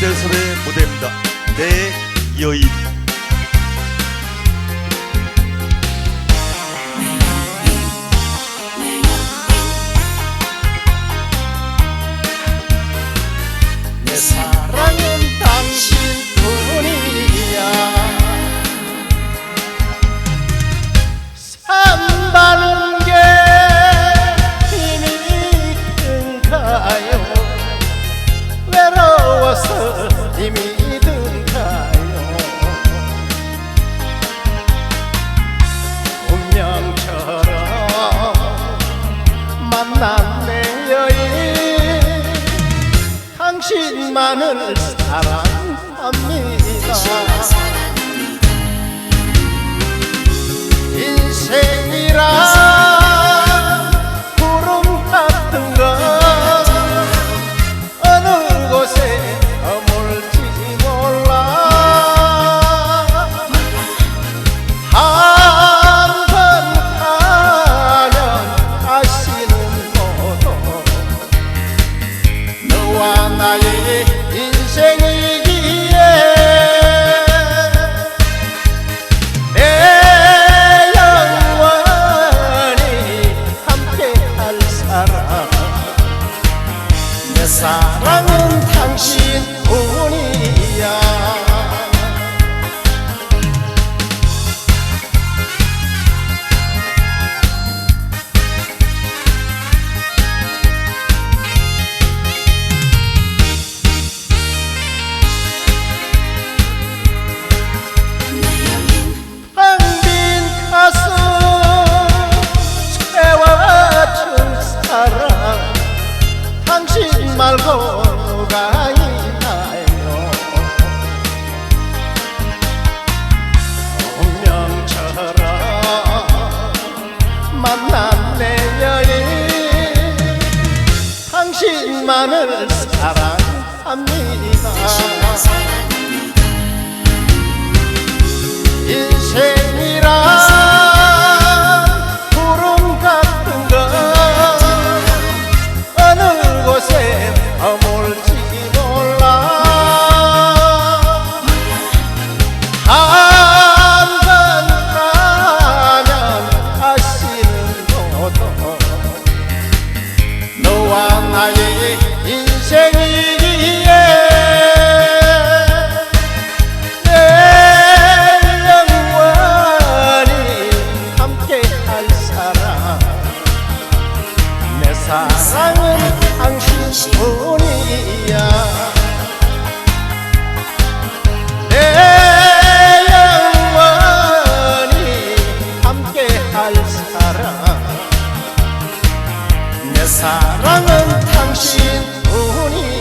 현대사의 무대입니다. 내 여인. 버스님이 든가요 운명처럼 만난 내 여인 당신만을 사랑합니다. 사랑은 당신뿐이야. 당신만을 사랑합니다. 인생 사랑은 당신뿐이